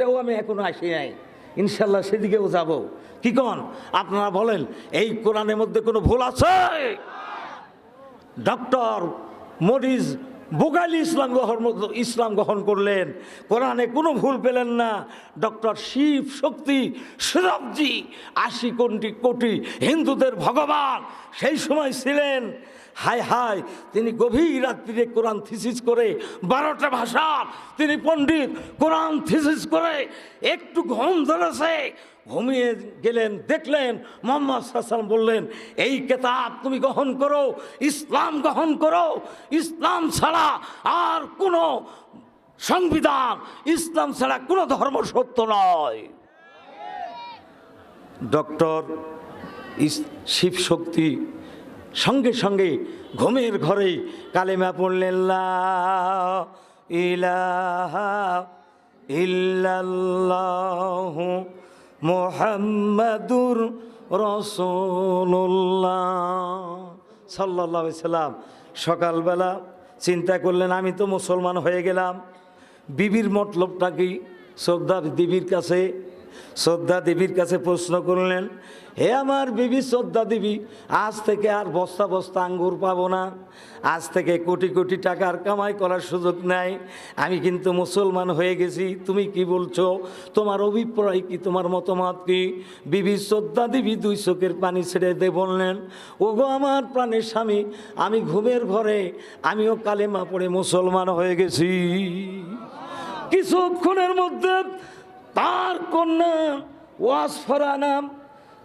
এটাও আমি এখনও আসি নাই। ইনশাল্লাহ সেদিকেও যাব। কি কন? আপনারা বলেন, এই কোরআনের মধ্যে কোনো ভুল আছে? ডক্টর মরিজ বুগালি ইসলাম গ্রহণ ইসলাম গ্রহণ করলেন। কোরআনে কোনো ভুল পেলেন না। ডক্টর শিব শক্তি সুরভজি আশি কোটি কোটি হিন্দুদের ভগবান সেই সময় ছিলেন। হায় হায় তিনি গভীর রাত্রিরে কোরআন থিসিস করে বারোটা ভাষা তিনি পণ্ডিত কোরআন থিসিস করে একটু ঘুম ধরেছে। ঘুমিয়ে গেলেন, দেখলেন, মোহাম্মদ সাল্লাম বললেন, এই কেতাব তুমি গ্রহণ করো, ইসলাম গ্রহণ করো, ইসলাম ছাড়া আর কোনো সংবিধান, ইসলাম ছাড়া কোনো ধর্ম সত্য নয়। ডক্টর শিব শক্তি সঙ্গে সঙ্গে ঘুমের ঘরে কালেমা পড়লেন ইলাহা ইল্লাল্লাহ মোহাম্মদুর রসুল্লাহ সাল্লাহ সাল্লাম, সকালবেলা চিন্তা করলেন, আমি তো মুসলমান হয়ে গেলাম। বিবির মতলবটা কি? শ্রদ্ধা দেবীর কাছে শ্রদ্ধা দেবীর কাছে প্রশ্ন করলেন, হে আমার বিবি শ্রদ্ধা দেবী, আজ থেকে আর বস্তা বস্তা আঙ্গুর পাবো না। আজ থেকে কোটি কোটি টাকার কামাই করার সুযোগ নাই। আমি কিন্তু মুসলমান হয়ে গেছি, তুমি কি বলছো? তোমার অভিপ্রায় কি? তোমার মতামত কি? বিবি শ্রদ্ধা দেবী দুই চোখের পানি ছেড়ে দে বললেন, ওগো আমার প্রাণের স্বামী, আমি ঘুমের ঘরে, আমিও কালেমা পড়ে মুসলমান হয়ে গেছি। কিছুক্ষণের মধ্যে তার কন্যা ওয়াসফরা নাম।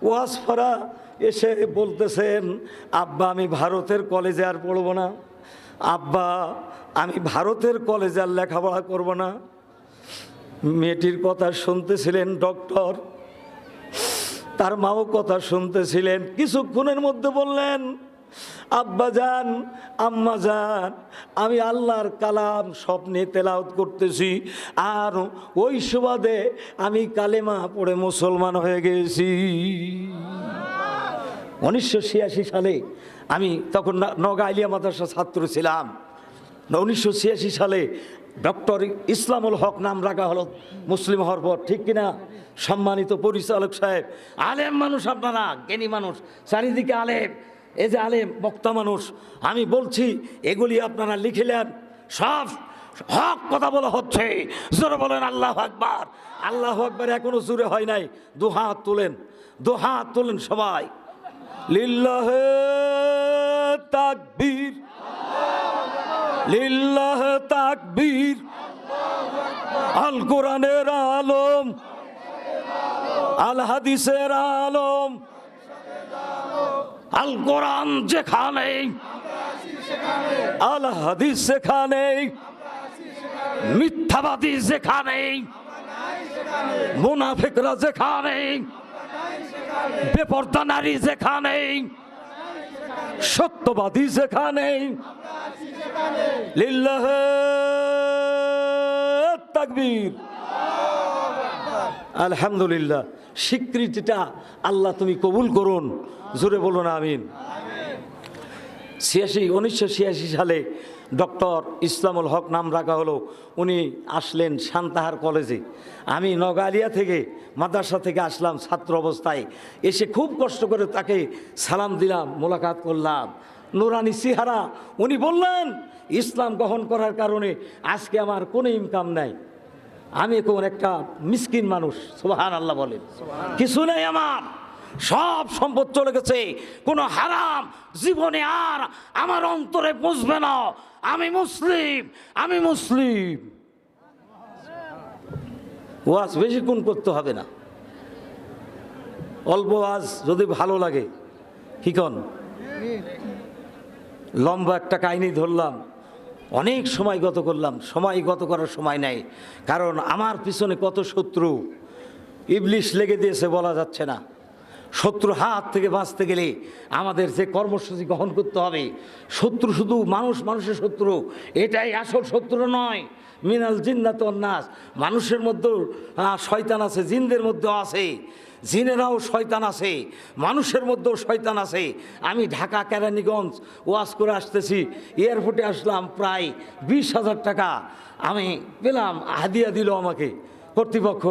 ওয়াসফরা এসে বলতেছেন, আব্বা, আমি ভারতের কলেজে আর পড়ব না। আব্বা, আমি ভারতের কলেজে আর লেখাপড়া করব না। মেয়েটির কথা শুনতেছিলেন ডক্টর। তার মাও কথা শুনতেছিলেন। কিছুক্ষণের মধ্যে বললেন আব্বা যান, আম্মা যান, আমি আল্লাহর কালাম স্বপ্নে তেলাওত করতেছি, আর ওই সুবাদে আমি কালেমা পড়ে মুসলমান হয়ে গেছি। উনিশশো ছিয়াশি সালে আমি তখন ন- নগা আলিয়া মাদ্রাসা ছাত্র ছিলাম। উনিশশো ছিয়াশি সালে ডক্টর ইসলামুল হক নাম রাখা হলো মুসলিম হওয়ার পর, ঠিক কিনা? সম্মানিত পরিচালক সাহেব, আলেম মানুষ আপনারা, জ্ঞানী মানুষ, চারিদিকে আলেম। এই যে আলেম, বক্তা মানুষ, আমি বলছি, এগুলি আপনারা লিখিলেন, সব হক কথা বলা হচ্ছে। জোরে বলেন, আল্লাহ আকবার। আল্লাহ আকবার এখনও জোরে হয় নাই। দু হাত তোলেন, দু হাত তোলেন সবাই। লিল্লাহ তাকবীর। লিল্লাহ তাকবীর। আল কোরআনের আলম। আল হাদিসের আলম। আল কোরআন যেখানে, আল হাদিস সেখানে মিথ্যাবাদী যেখানে, মুনাফিকরা যেখানে, বেপর্দা নারী যেখানে, সত্যবাদী যেখানে, লিল্লাহ তাকবীর। আলহামদুলিল্লাহ। স্বীকৃতিটা আল্লাহ তুমি কবুল করুন। জোরে বলুন, আমিন। ছিয়াশি, উনিশশো ছিয়াশি সালে ডক্টর ইসলামুল হক নাম রাখা হলো। উনি আসলেন শান্তাহার কলেজে। আমি নগালিয়া থেকে, মাদ্রাসা থেকে আসলাম ছাত্র অবস্থায়। এসে খুব কষ্ট করে তাকে সালাম দিলাম, মোলাকাত করলাম। নুরানি সিহারা, উনি বললেন, ইসলাম গ্রহণ করার কারণে আজকে আমার কোনো ইনকাম নাই। আমি কোন একটা মিসকিন মানুষ সোহান আল্লাহ বলেন কিছু নেই আমার। সব সম্পদ চলে গেছে। কোনো হারাম জীবনে আর আমার অন্তরে বুঝবে না। আমি মুসলিম আমি মুসলিম। ওয়াজ বেশিক্ষণ করতে হবে না। অল্প ওয়াজ যদি ভালো লাগে। কি কন? লম্বা একটা কাহিনী ধরলাম। অনেক সময় গত করলাম, সময় গত করার সময় নাই। কারণ আমার পিছনে কত শত্রু? ইবলিশ লেগে দিয়েছে বলা যাচ্ছে না। শত্রু হাত থেকে বাঁচতে গেলে আমাদের যে কর্মসূচি গ্রহণ করতে হবে, শত্রু শুধু মানুষ, মানুষের শত্রু। এটাই আসল শত্রু নয়। মিনাল জিন্নাত নাস। মানুষের মধ্যেও শয়তান আছে, জিনদের মধ্যেও আছে। জিনেরাও শয়তান আছে, মানুষের মধ্যেও শয়তান আছে। আমি ঢাকা কেরানীগঞ্জ ওয়াজ করে আসতেছি, এয়ারপোর্টে আসলাম প্রায় বিশ হাজার টাকা। আমি পেলাম, হাদিয়া দিল আমাকে কর্তৃপক্ষ।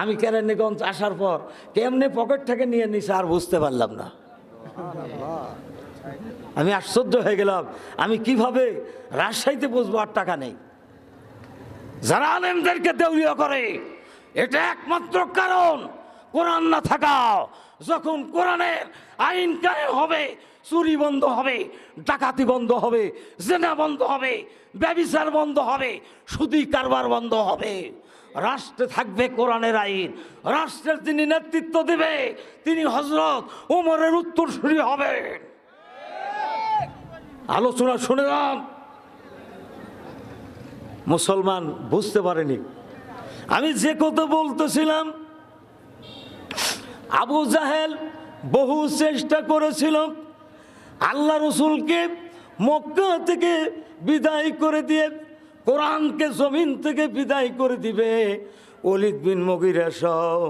আমি কেরানীগঞ্জ আসার পর কেমনে পকেট থেকে নিয়ে নিছে আর বুঝতে পারলাম না। আমি আশ্চর্য হয়ে গেলাম, আমি কীভাবে রাজশাহীতে বসবো আর টাকা নেই? যারা আলেমদেরকে দেউলিয়া করে, এটা একমাত্র কারণ। কোরআন না থাকা। যখন কোরআনের আইন কায়ে হবে, চুরি বন্ধ হবে, ডাকাতি বন্ধ হবে, জেনা বন্ধ হবে, ব্যবিচার বন্ধ হবে, সুদি কারবার বন্ধ হবে। রাষ্ট্রে থাকবে কোরআনের আইন। রাষ্ট্রের তিনি নেতৃত্ব দেবে, তিনি হজরত উমরের উত্তরসূরি হবে আলোচনা শুনলাম মুসলমান বুঝতে পারেনি। আমি যে কথা বলতেছিলাম আবু জাহেল বহু চেষ্টা করেছিল। আল্লাহ রসুলকে মক্কা থেকে বিদায় করে দিয়ে কোরআনকে জমিন থেকে বিদায় করে দিবে। অলিদ বিন মগিরা সহ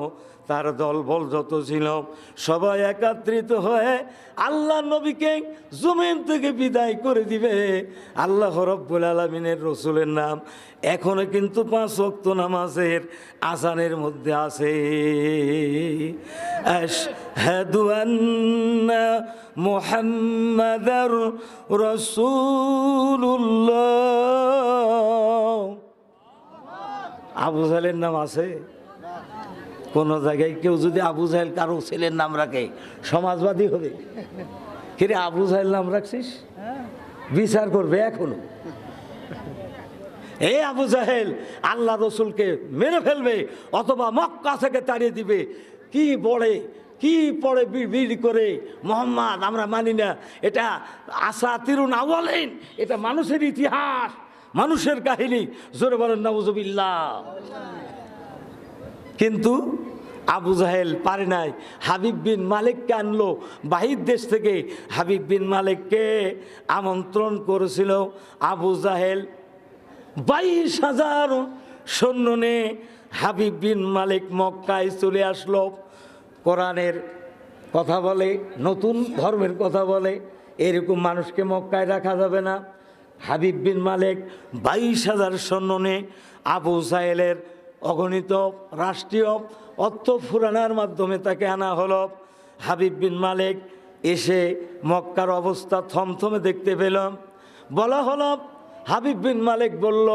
তার দল বল যত ছিল, সবাই একত্রিত হয়ে আল্লাহ নবীকে জমিন থেকে বিদায় করে দিবে। আল্লাহ রব্বুল আলমিনের রসুলের নাম এখনও কিন্তু পাঁচ ওয়াক্ত নামাজের আসানের মধ্যে আছে। মুহাম্মাদার রাসূলুল্লাহ। আবু জাহেলের নাম আছে? কোন জায়গায় কেউ যদি আবু জাহেল কারও ছেলের নাম রাখে, সমাজবাদী হবে। কিরে আবু জাহেল নাম রাখছিস? বিচার করবে এখনও। এই আবু জাহেল, আল্লাহ রসুলকে মেরে ফেলবে, অথবা মক্কা থেকে তাড়িয়ে দিবে। কি বলে কি পড়ে বিড় করে? মোহাম্মদ, আমরা মানি না। এটা আশা তিরুন আওয়ালেন এটা মানুষের ইতিহাস। মানুষের কাহিনী। জোরে বলেন নবজবিল্লা কিন্তু আবু জাহেল পারে নাই। হাবিব বিন মালিককে আনলো। বাহির দেশ থেকে হাবিব বিন মালিককে আমন্ত্রণ করেছিল আবু জাহেল। বাইশ হাজার সৈন্য নিয়ে হাবিব বিন মালিক মক্কায় চলে আসলো। কোরআনের কথা বলে, নতুন ধর্মের কথা বলে। এরকম মানুষকে মক্কায় রাখা যাবে না। হাবিব বিন মালিক বাইশ হাজার সৈন্য নিয়ে আবু সাহেলের অগণিত রাষ্ট্রীয় অর্থ ফুরানার মাধ্যমে তাকে আনা হলো। হাবিব বিন মালিক এসে মক্কার অবস্থা থমথমে দেখতে পেলাম। বলা হলো, হাবিব বিন মালিক বলল,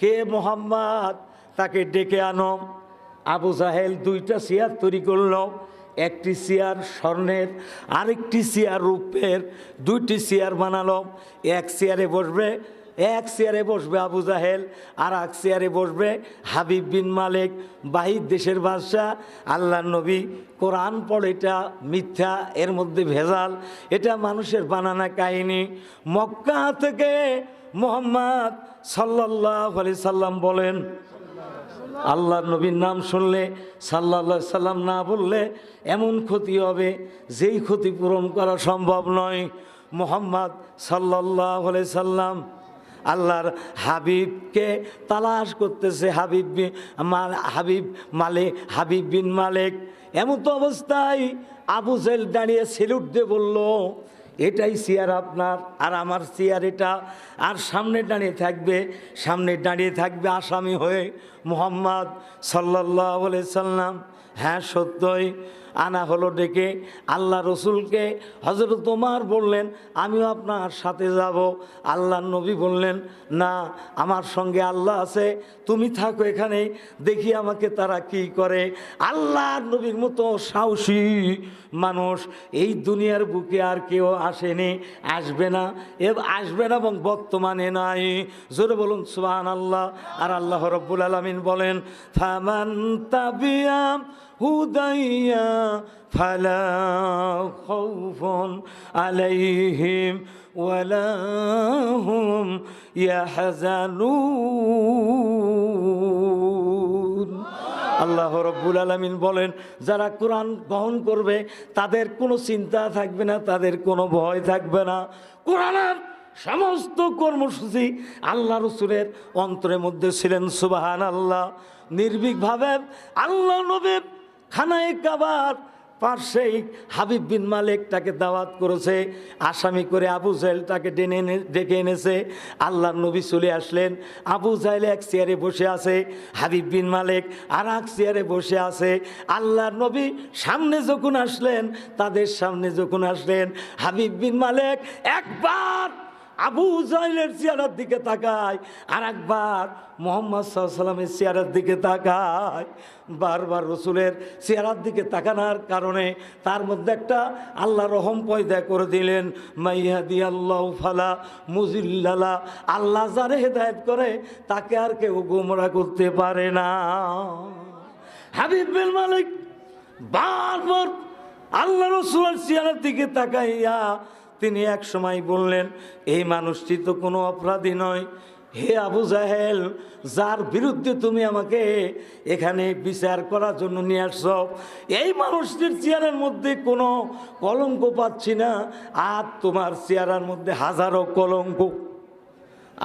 কে মোহাম্মদ? তাকে ডেকে আনো। আবু সাহেল দুইটা চেয়ার তৈরি করল। একটি চেয়ার স্বর্ণের, আরেকটি চেয়ার রূপের, দুইটি চেয়ার বানালো। এক চেয়ারে বসবে, এক চেয়ারে বসবে আবু জাহেল, আর এক চেয়ারে বসবে হাবিব বিন মালিক, বাহির দেশের বাদশাহ আল্লাহ নবী। কোরআন পড়ে এটা মিথ্যা, এর মধ্যে ভেজাল। এটা মানুষের বানানা কাহিনী। মক্কা থেকে মোহাম্মদ সাল্লাহ আলি সাল্লাম বলেন আল্লাহ নবীর নাম শুনলে সাল্লা সাল্লাম না বললে এমন ক্ষতি হবে যেই ক্ষতি পূরণ করা সম্ভব নয়। মোহাম্মদ সাল্লাহ সাল্লাম আল্লাহর হাবিবকে তালাশ করতেছে, হাবিব হাবিব মালে হাবিব বিন মালিক। এমন তো অবস্থায় আবু জেল দাঁড়িয়ে সেলুট দিয়ে বলল এটাই চেয়ার আপনার, আর আমার চেয়ার এটা। আর সামনে দাঁড়িয়ে থাকবে, সামনে দাঁড়িয়ে থাকবে আসামি হয়ে মোহাম্মদ সাল্লাহ সাল্লাম। হ্যাঁ সত্যই। আনা হলো ডেকে আল্লাহ রসুলকে হজরত তোমার বললেন, আমিও আপনার সাথে যাব। আল্লাহ নবী বললেন, না, আমার সঙ্গে আল্লাহ আছে, তুমি থাকো এখানে, দেখি আমাকে তারা কি করে। আল্লাহ নবীর মতো সাহসী মানুষ এই দুনিয়ার বুকে আর কেউ আসেনি, আসবে না, এ আসবে না এবং বর্তমানে নাই। জোরে বলুন সুবান আল্লাহ আর আল্লাহ রব্বুল আলমিন বলেন, ফামান তাবিয়াম হুদাইয়া, ফালা খাউফুন আলাইহিম ওয়ালা হুম আল্লাহ রব্বুল আলমিন বলেন, যারা কোরআন বহন করবে, তাদের কোনো চিন্তা থাকবে না, তাদের কোনো ভয় থাকবে না। কোরআনের সমস্ত কর্মসূচি আল্লাহ রসুলের অন্তরের মধ্যে ছিলেন সুবাহান আল্লাহ নির্ভীকভাবে আল্লাহ নবী খানায় কাবার পার্শ্বেই হাবিব বিন মালিক তাকে দাওয়াত করেছে, আসামি করে আবু জাহেল তাকে ডেনে ডেকে এনেছে। আল্লাহর নবী চলে আসলেন। আবু জাহেল এক চেয়ারে বসে আছে, হাবিব বিন মালিক আর এক চেয়ারে বসে আছে। আল্লাহর নবী সামনে যখন আসলেন, তাদের সামনে যখন আসলেন, হাবিব বিন মালিক একবার আবু জাহেলের চেয়ারের দিকে তাকায় আর একবার মোহাম্মদ সাল্লামের চেয়ারের দিকে তাকায়। বারবার রসুলের চেয়ারার দিকে তাকানোর কারণে তার মধ্যে একটা আল্লাহ রহম পয়দা করে দিলেন মাইহাদি আল্লাহ ফালা মুজিল্লালা আল্লাহ যারে হেদায়ত করে, তাকে আর কেউ গোমরা করতে পারে না। হাবিব মালিক বারবার আল্লাহ রসুলের চেয়ারের দিকে তাকাইয়া তিনি এক সময় বললেন, এই মানুষটি তো কোনো অপরাধী নয়। হে আবু জাহেল, যার বিরুদ্ধে তুমি আমাকে এখানে বিচার করার জন্য নিয়ে আসছ, এই মানুষটির চেয়ারের মধ্যে কোনো কলঙ্ক পাচ্ছি না, আর তোমার চেয়ারের মধ্যে হাজারো কলঙ্ক।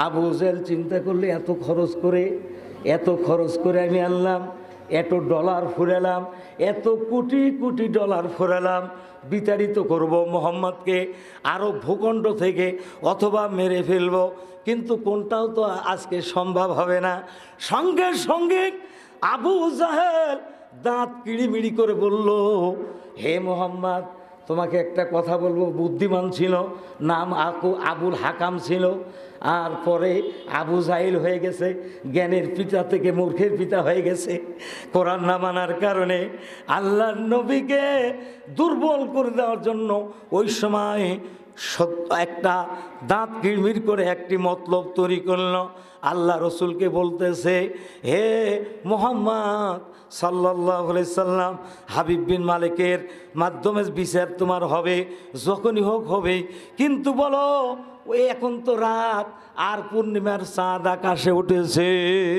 আবু জেল চিন্তা করলে, এত খরচ করে, এত খরচ করে আমি আনলাম। এত ডলার ফুরালাম, এত কোটি কোটি ডলার ফুরালাম, বিতাড়িত করব মোহাম্মদকে আরও ভূখণ্ড থেকে অথবা মেরে ফেলব। কিন্তু কোনটাও তো আজকে সম্ভব হবে না। সঙ্গে সঙ্গে আবু জাহেল দাঁত কিড়িমিড়ি করে বলল, হে মোহাম্মদ, তোমাকে একটা কথা বলব, বুদ্ধিমান ছিল, নাম আকু আবুল হাকাম ছিল, আর পরে আবু জাহিল হয়ে গেছে, জ্ঞানের পিতা থেকে মূর্খের পিতা হয়ে গেছে কোরআন না মানার কারণে আল্লাহর নবীকে দুর্বল করে দেওয়ার জন্য ওই সময় একটা দাঁত কিড়মির করে একটি মতলব তৈরি করল। আল্লাহ রসুলকে বলতেছে, হে মোহাম্মদ সাল্লাহ সাল্লাম, হাবিব বিন মালিকের মাধ্যমে বিচার তোমার হবে, যখনই হোক হবে। কিন্তু বলো ওই এখন তো রাত, আর পূর্ণিমার চাঁদ আকাশে উঠেছে।